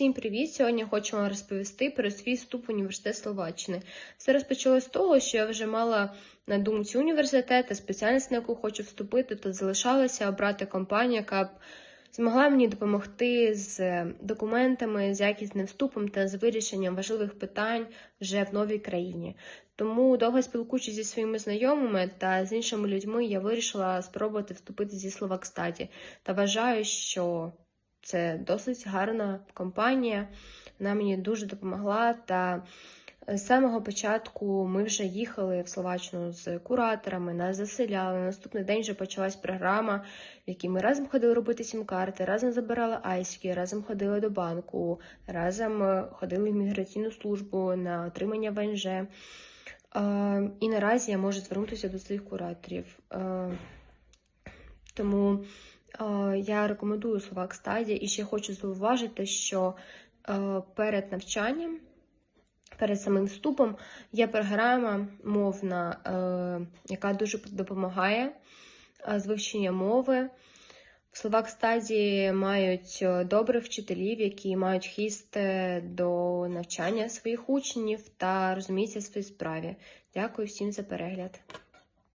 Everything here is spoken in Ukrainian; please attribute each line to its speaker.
Speaker 1: Всім привіт! Сьогодні хочу вам розповісти про свій вступ в університет Словаччини. Все розпочалось з того, що я вже мала на думці університет та спеціальність, на яку хочу вступити, то залишалася обрати компанію, яка б змогла мені допомогти з документами, з якісним вступом та з вирішенням важливих питань вже в новій країні. Тому довго спілкуючись зі своїми знайомими та з іншими людьми, я вирішила спробувати вступити зі Словакстаті та вважаю, що це досить гарна компанія. Вона мені дуже допомогла. Та з самого початку ми вже їхали в Словаччину з кураторами, нас заселяли. На наступний день вже почалась програма, в якій ми разом ходили робити сім-карти, разом забирали айськи, разом ходили до банку, разом е, ходили в міграційну службу на отримання ВНЖ. Е, І наразі я можу звернутися до своїх кураторів. Е, Тому е, я рекомендую Словак Стадія і ще хочу зауважити, що е, перед навчанням, перед самим вступом є програма мовна, е, яка дуже допомагає е, з вивчення мови. В Словак Стадії мають е, добрих вчителів, які мають хіст е, до навчання своїх учнів та розуміються в своїй справі. Дякую всім за перегляд.